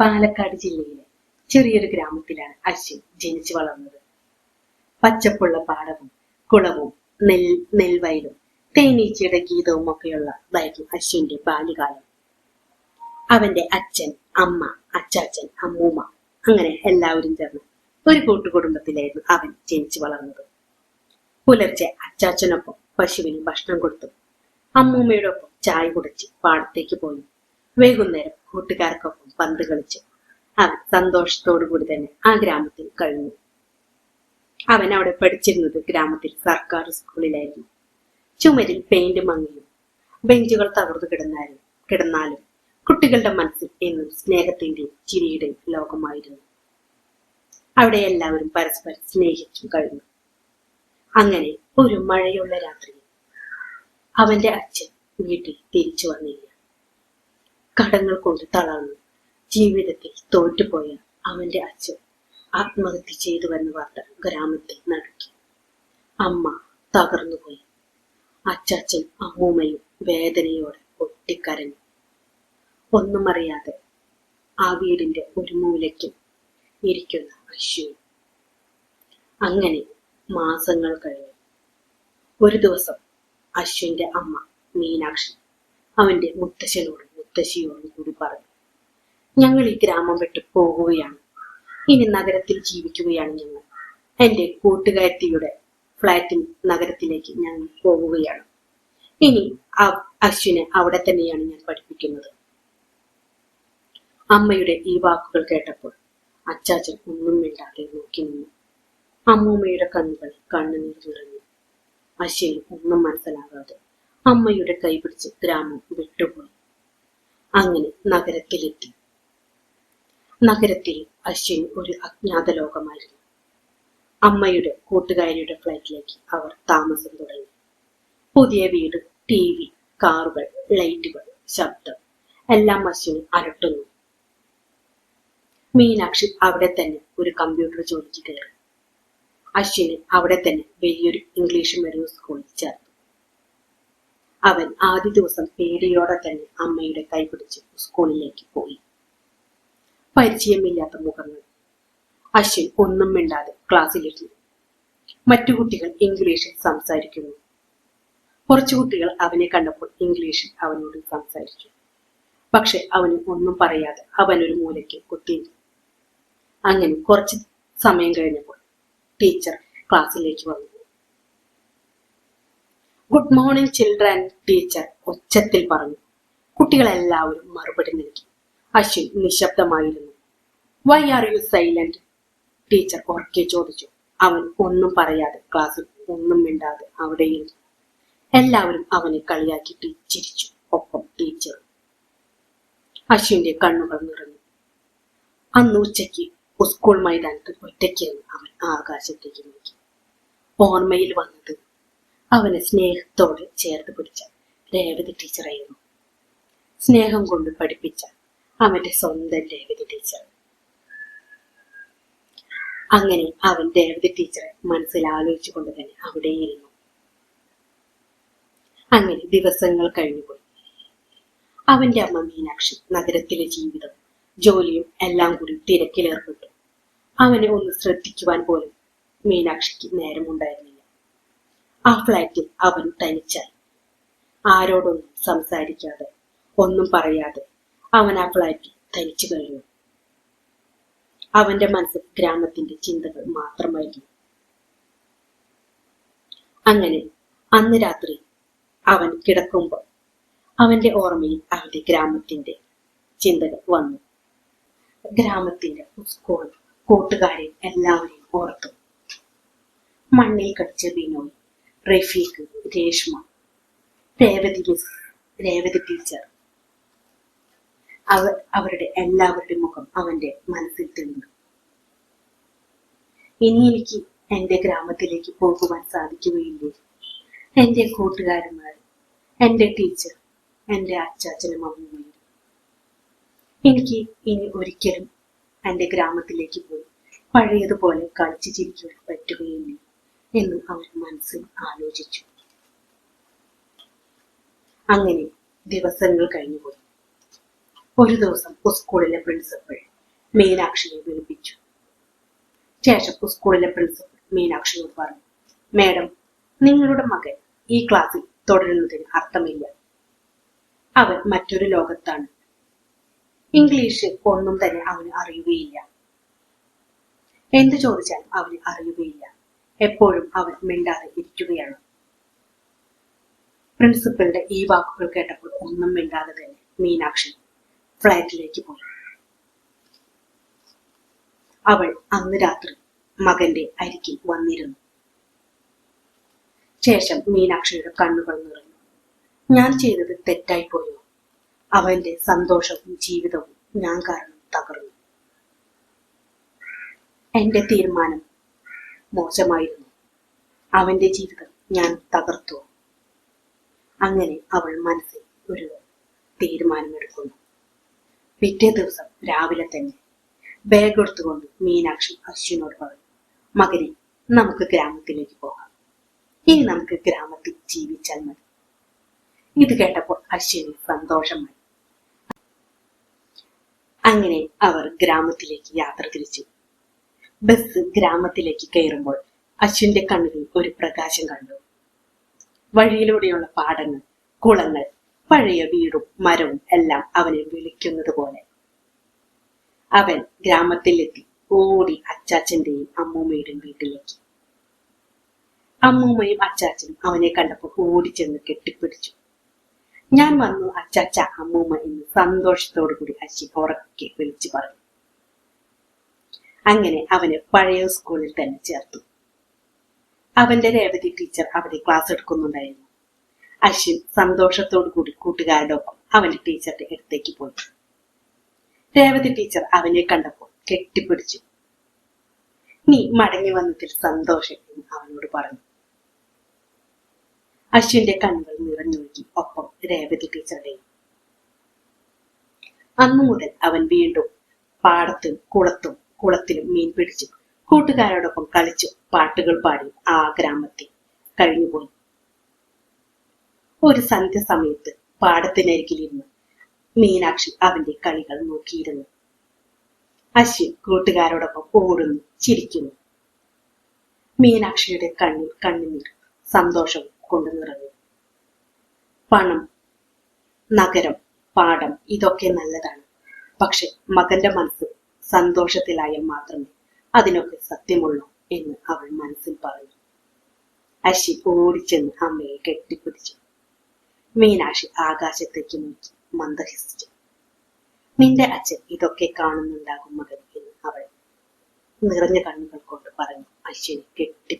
പാലക്കാട് ജില്ലയിലെ ചെറിയൊരു ഗ്രാമത്തിലാണ് അശ്വിൻ ജനിച്ചു വളർന്നത്. പച്ചപ്പുള്ള പാടവും കുളവും നെൽ നെൽവയലും തേനീച്ചയുടെ ഗീതവും ഒക്കെയുള്ളതായിരുന്നു അശ്വിന്റെ ബാല്യകാലം. അവന്റെ അച്ഛൻ അമ്മ അച്ചാച്ചൻ അമ്മൂമ്മ അങ്ങനെ എല്ലാവരും ചേർന്ന് ഒരു കൂട്ടുകുടുംബത്തിലായിരുന്നു അവൻ ജനിച്ചു വളർന്നത്. പുലർച്ചെ അച്ചാച്ചനൊപ്പം പശുവിന് ഭക്ഷണം കൊടുത്തു. അമ്മൂമ്മയോടൊപ്പം ചായ കുടിച്ച് പാടത്തേക്ക് പോയി. വൈകുന്നേരം കൂട്ടുകാർക്കൊപ്പം പന്ത് കളിച്ചു. അവൻ സന്തോഷത്തോടു കൂടി തന്നെ ആ ഗ്രാമത്തിൽ കഴിഞ്ഞു. അവൻ അവിടെ പഠിച്ചിരുന്നത് ഗ്രാമത്തിൽ സർക്കാർ സ്കൂളിലായിരുന്നു. ചുമരിൽ പെയിന്റ് മങ്ങിയും ബെഞ്ചുകൾ തകർന്നു കിടന്നാലും കിടന്നാലും കുട്ടികളുടെ മനസ്സിൽ എന്നും സ്നേഹത്തിന്റെയും ചിരിയുടെയും ലോകമായിരുന്നു. അവിടെ എല്ലാവരും പരസ്പരം സ്നേഹിച്ചു കഴിഞ്ഞു. അങ്ങനെ ഒരു മഴയുള്ള രാത്രി അവന്റെ അച്ഛൻ വീട്ടിൽ തിരിച്ചു വന്നില്ല. കടങ്ങൾ കൊണ്ട് തളർന്നു. ജീവിതത്തിൽ തോറ്റുപോയ അവന്റെ അച്ഛൻ ആത്മഹത്യ ചെയ്തുവെന്ന വാർത്ത ഗ്രാമത്തിൽ നടക്കി. അമ്മ തകർന്നുപോയി. അച്ചാച്ചൻ അമ്മൂമ്മയും വേദനയോടെ ഒട്ടിക്കരഞ്ഞു ഒന്നും അറിയാതെ ആ വീടിന്റെ ഒരു മൂലയ്ക്കും ഇരിക്കുന്ന അശ്വിൻ അങ്ങനെ മാസങ്ങൾ കഴിഞ്ഞു. ഒരു ദിവസം അശ്വിന്റെ അമ്മ മീനാക്ഷി അവന്റെ മുത്തശ്ശനോടും മുത്തശ്ശിയോടും കൂടി പറഞ്ഞു. ഞങ്ങൾ ഈ ഗ്രാമം വിട്ടു പോകുകയാണ്. ഇനി നഗരത്തിൽ ജീവിക്കുകയാണ് ഞങ്ങൾ. എന്റെ കൂട്ടുകാരത്തിയുടെ ഫ്ലാറ്റിൽ നഗരത്തിലേക്ക് ഞങ്ങൾ പോവുകയാണ് ഇനി ആ അശ്വിനെ അവിടെ തന്നെയാണ് ഞാൻ പഠിപ്പിക്കുന്നത്. അമ്മയുടെ ഈ വാക്കുകൾ കേട്ടപ്പോൾ അച്ചാച്ചൻ ഒന്നും മിണ്ടാതെ നോക്കി നിന്നു. അമ്മൂമ്മയുടെ കണ്ണുകൾ കണ്ണുനീർ നിറഞ്ഞു. അശ്വിന് ഒന്നും മനസ്സിലാകാതെ അമ്മയുടെ കൈ പിടിച്ച് ഗ്രാമം വിട്ടുപോയി. അങ്ങനെ നഗരത്തിലെത്തി. നഗരത്തിൽ അശ്വിൻ ഒരു അജ്ഞാത ലോകമായിരുന്നു അമ്മയുടെ കൂട്ടുകാരിയുടെ ഫ്ലൈറ്റിലേക്ക് അവർ താമസം തുടങ്ങി. പുതിയ വീട് ടി വി കാറുകൾ ലൈറ്റുകൾ ശബ്ദം എല്ലാം അശ്വിന് അലട്ടുന്നു. മീനാക്ഷി അവിടെ തന്നെ ഒരു കമ്പ്യൂട്ടർ ജോലിക്ക് കയറി. അശ്വിന് അവിടെ തന്നെ വലിയൊരു ഇംഗ്ലീഷ് മീഡിയം സ്കൂളിൽ ചേർന്നു. അവൻ ആദ്യ ദിവസം പേടിയോടെ തന്നെ അമ്മയുടെ കൈ പിടിച്ച് സ്കൂളിലേക്ക് പോയി. പരിചയമില്ലാത്ത മുഖങ്ങൾ. അശ്വിൻ ഒന്നും മിണ്ടാതെ ക്ലാസ്സിലിരുന്നു. മറ്റു കുട്ടികൾ ഇംഗ്ലീഷിൽ സംസാരിക്കുന്നു. കുറച്ചു കുട്ടികൾ അവനെ കണ്ടപ്പോൾ ഇംഗ്ലീഷിൽ അവനോട് സംസാരിച്ചു. പക്ഷെ അവന് ഒന്നും പറയാതെ അവനൊരു മൂലയ്ക്ക് കുത്തിയിരുന്നു. അങ്ങനെ കുറച്ച് സമയം കഴിഞ്ഞപ്പോൾ ടീച്ചർ ക്ലാസ്സിലേക്ക് വന്നു. ഗുഡ് മോർണിംഗ് ചിൽഡ്രൻ ടീച്ചർ ഉച്ചത്തിൽ പറഞ്ഞു. കുട്ടികളെല്ലാവരും മറുപടി നൽകി. Ashwin നിശബ്ദമായിരുന്നു. Why are you silent teacher ഉറക്കെ ചോദിച്ചു. അവൻ ഒന്നും പറയാതെ ക്ലാസ്സിൽ ഒന്നും മിണ്ടാതെ അവിടെ ഇരുന്നു. എല്ലാവരും അവനെ കളിയാക്കി ചിരിച്ചു. ഒപ്പം ടീച്ചർ. അശ്വിന്റെ കണ്ണുകൾ നിറഞ്ഞു. അന്ന് ഉച്ചയ്ക്ക് സ്കൂൾ മൈതാനത്ത് ഒറ്റയ്ക്കിരുന്ന് അവൻ ആകാശത്തേക്ക് നോക്കി. ഓർമ്മയിൽ വന്നത് അവനെ സ്നേഹത്തോടെ ചേർത്ത് പിടിച്ച രേവതി ടീച്ചറായിരുന്നു സ്നേഹം കൊണ്ട് പഠിപ്പിച്ച അവന്റെ സ്വന്തം രേവതി ടീച്ചർ അങ്ങനെ അവൻ രേവതി ടീച്ചറെ മനസ്സിൽ ആലോചിച്ചുകൊണ്ട് തന്നെ അവിടെയിരുന്നു അങ്ങനെ ദിവസങ്ങൾ കഴിഞ്ഞുപോയി അവന്റെ അമ്മ മീനാക്ഷി നഗരത്തിലെ ജീവിതം ജോലിയും എല്ലാം കൂടി തിരക്കിലേർപ്പെട്ടു. അവനെ ഒന്ന് ശ്രദ്ധിക്കുവാൻ പോലും മീനാക്ഷിക്ക് നേരമുണ്ടായിരുന്നില്ല. ആ ഫ്ലാറ്റിൽ അവൻ തനിച്ചായി. ആരോടൊന്നും സംസാരിക്കാതെ ഒന്നും പറയാതെ അവൻ ആ ഫ്ലാറ്റിൽ തനിച്ചു കഴിഞ്ഞു. അവന്റെ മനസ്സിൽ ഗ്രാമത്തിന്റെ ചിന്തകൾ മാത്രമായിരുന്നു. അങ്ങനെ അന്ന് രാത്രി അവൻ കിടക്കുമ്പോൾ അവന്റെ ഓർമ്മയിൽ അവന്റെ ഗ്രാമത്തിന്റെ ചിന്തകൾ വന്നു. ഗ്രാമത്തിന്റെ സ്കൂൾ കൂട്ടുകാരെ എല്ലാവരെയും ഓർത്തു. മണ്ണിൽ കടിച്ച ബിനോയ് റഫീഖ് രേഷ്മ രേവതി മിസ് രേവതി ടീച്ചർ അവർ അവരുടെ എല്ലാവരുടെയും മുഖം അവന്റെ മനസ്സിൽ തെളിഞ്ഞു. ഇനി എനിക്ക് എന്റെ ഗ്രാമത്തിലേക്ക് പോകുവാൻ സാധിക്കുകയില്ലേ? എന്റെ കൂട്ടുകാരന്മാർ എന്റെ ടീച്ചർ എന്റെ അച്ചാച്ചനും അമ്മയും എനിക്ക് ഇനി ഒരിക്കലും എന്റെ ഗ്രാമത്തിലേക്ക് പോയി പഴയതുപോലെ കളിച്ചു ചിരിക്കുവാൻ പറ്റുകയില്ല? എന്നും അവർ മനസ്സിൽ ആലോചിച്ചു. അങ്ങനെ ദിവസങ്ങൾ കഴിഞ്ഞുപോയി ഒരു ദിവസം സ്കൂളിലെ പ്രിൻസിപ്പൾ മീനാക്ഷിയെ വിളിപ്പിച്ചു. ശേഷം സ്കൂളിലെ പ്രിൻസിപ്പൾ മീനാക്ഷിയോട് പറഞ്ഞു മേഡം നിങ്ങളുടെ മകൻ ഈ ക്ലാസ്സിൽ തുടരുന്നതിന് അർത്ഥമില്ല. അവൻ മറ്റൊരു ലോകത്താണ്. ഇംഗ്ലീഷ് ഒന്നും തന്നെ അവന് അറിയുകയില്ല. എന്ത് ചോദിച്ചാലും അവന് അറിയുകയില്ല. എപ്പോഴും അവൻ മിണ്ടാതെ ഇരിക്കുകയാണ്. പ്രിൻസിപ്പലിന്റെ ഈ വാക്കുകൾ കേട്ടപ്പോൾ ഒന്നും മിണ്ടാതെ തന്നെ മീനാക്ഷി ഫ്ലാറ്റിലേക്ക് പോയി. അവൾ അന്ന് രാത്രി മകന്റെ അരികിൽ വന്നിരുന്നു. ശേഷം മീനാക്ഷിയുടെ കണ്ണുകൾ നിറഞ്ഞു. ഞാൻ ചെയ്തത് തെറ്റായി തെറ്റായിപ്പോയോ അവന്റെ സന്തോഷവും ജീവിതവും ഞാൻ കാരണം തകർന്നു. എന്റെ തീരുമാനം മോശമായിരുന്നു. അവന്റെ ജീവിതം ഞാൻ തകർത്തു. അങ്ങനെ അവൾ മനസ്സിൽ ഒരു തീരുമാനമെടുക്കുന്നു. പിറ്റേ ദിവസം രാവിലെ തന്നെ ബാഗ് എടുത്തുകൊണ്ട് മീനാക്ഷി അശ്വിനോട് പറഞ്ഞു മകനെ നമുക്ക് ഗ്രാമത്തിലേക്ക് പോകാം. ഇനി നമുക്ക് ഗ്രാമത്തിൽ ജീവിച്ചാൽ മതി. ഇത് കേട്ടപ്പോൾ അശ്വിന് സന്തോഷമായി. അങ്ങനെ അവർ ഗ്രാമത്തിലേക്ക് യാത്ര തിരിച്ചു. ബസ് ഗ്രാമത്തിലേക്ക് കയറുമ്പോൾ അശ്വിന്റെ കണ്ണുകൾ ഒരു പ്രകാശം കണ്ടു. വഴിയിലൂടെയുള്ള പാടങ്ങൾ കുളങ്ങൾ പഴയ വീടും മരവും എല്ലാം അവനെ വിളിക്കുന്നത് പോലെ. അവൻ ഗ്രാമത്തിലെത്തി ഓടി അച്ചാച്ചന്റെയും അമ്മൂമ്മയുടെയും വീട്ടിലേക്ക്. അമ്മൂമ്മയും അച്ചാച്ചനും അവനെ കണ്ടപ്പോൾ ഓടി ഓടിച്ചെന്ന് കെട്ടിപ്പിടിച്ചു. ഞാൻ വന്നു അച്ചാച്ച അമ്മൂമ്മ എന്ന് സന്തോഷത്തോടു കൂടി അശ്വിൻ ഉറക്കെ വിളിച്ചു പറഞ്ഞു. അങ്ങനെ അവന് പഴയ സ്കൂളിൽ തന്നെ ചേർത്തു. അവന്റെ രേവതി ടീച്ചർ അവിടെ ക്ലാസ് എടുക്കുന്നുണ്ടായിരുന്നു. അശ്വിൻ സന്തോഷത്തോടു കൂടി കൂട്ടുകാരുടെ ഒപ്പം അവന്റെ ടീച്ചറുടെ അടുത്തേക്ക് പോയി. രേവതി ടീച്ചർ അവനെ കണ്ടപ്പോൾ കെട്ടിപ്പിടിച്ചു. നീ മടങ്ങി വന്നതിൽ സന്തോഷം എന്ന് അവനോട് പറഞ്ഞു. അശ്വിന്റെ കണ്ണുകൾ നിറഞ്ഞൊഴുകി ഒപ്പം രേവതി ടീച്ചറുടെയും അന്നു മുതൽ അവൻ വീണ്ടും പാടത്തും കുളത്തും കുളത്തിലും മീൻ പിടിച്ചു. കൂട്ടുകാരോടൊപ്പം കളിച്ചു പാട്ടുകൾ പാടി ആ ഗ്രാമത്തിൽ കഴിഞ്ഞുപോയി. ഒരു സന്ധ്യ സമയത്ത് പാടത്തിനരികിലിരുന്ന് മീനാക്ഷി അവന്റെ കളികൾ നോക്കിയിരുന്നു. അശ്വിൻ കൂട്ടുകാരോടൊപ്പം ഓടുന്നു ചിരിക്കുന്നു. മീനാക്ഷിയുടെ കണ്ണിൽ കണ്ണുനീർ സന്തോഷം കൊണ്ടു നിറഞ്ഞു. പണം നഗരം പാടം ഇതൊക്കെ നല്ലതാണ്. പക്ഷെ മകന്റെ മനസ്സ് സന്തോഷത്തിലായാൽ മാത്രമേ അതിനൊക്കെ സത്യമുള്ളൂ എന്ന് അവൾ മനസ്സിൽ പറഞ്ഞു. അശി ഓടിച്ചെന്ന് അമ്മയെ കെട്ടിപ്പിടിച്ചു. മീനാക്ഷി ആകാശത്തേക്ക് നോക്കി മന്ദഹസിച്ചു നിന്റെ അച്ഛൻ ഇതൊക്കെ കാണുന്നുണ്ടാകും മകൻ എന്ന് അവൾ നിറഞ്ഞ കണ്ണുകൾ കൊണ്ട് പറഞ്ഞു. അശ്വിനെ കെട്ടി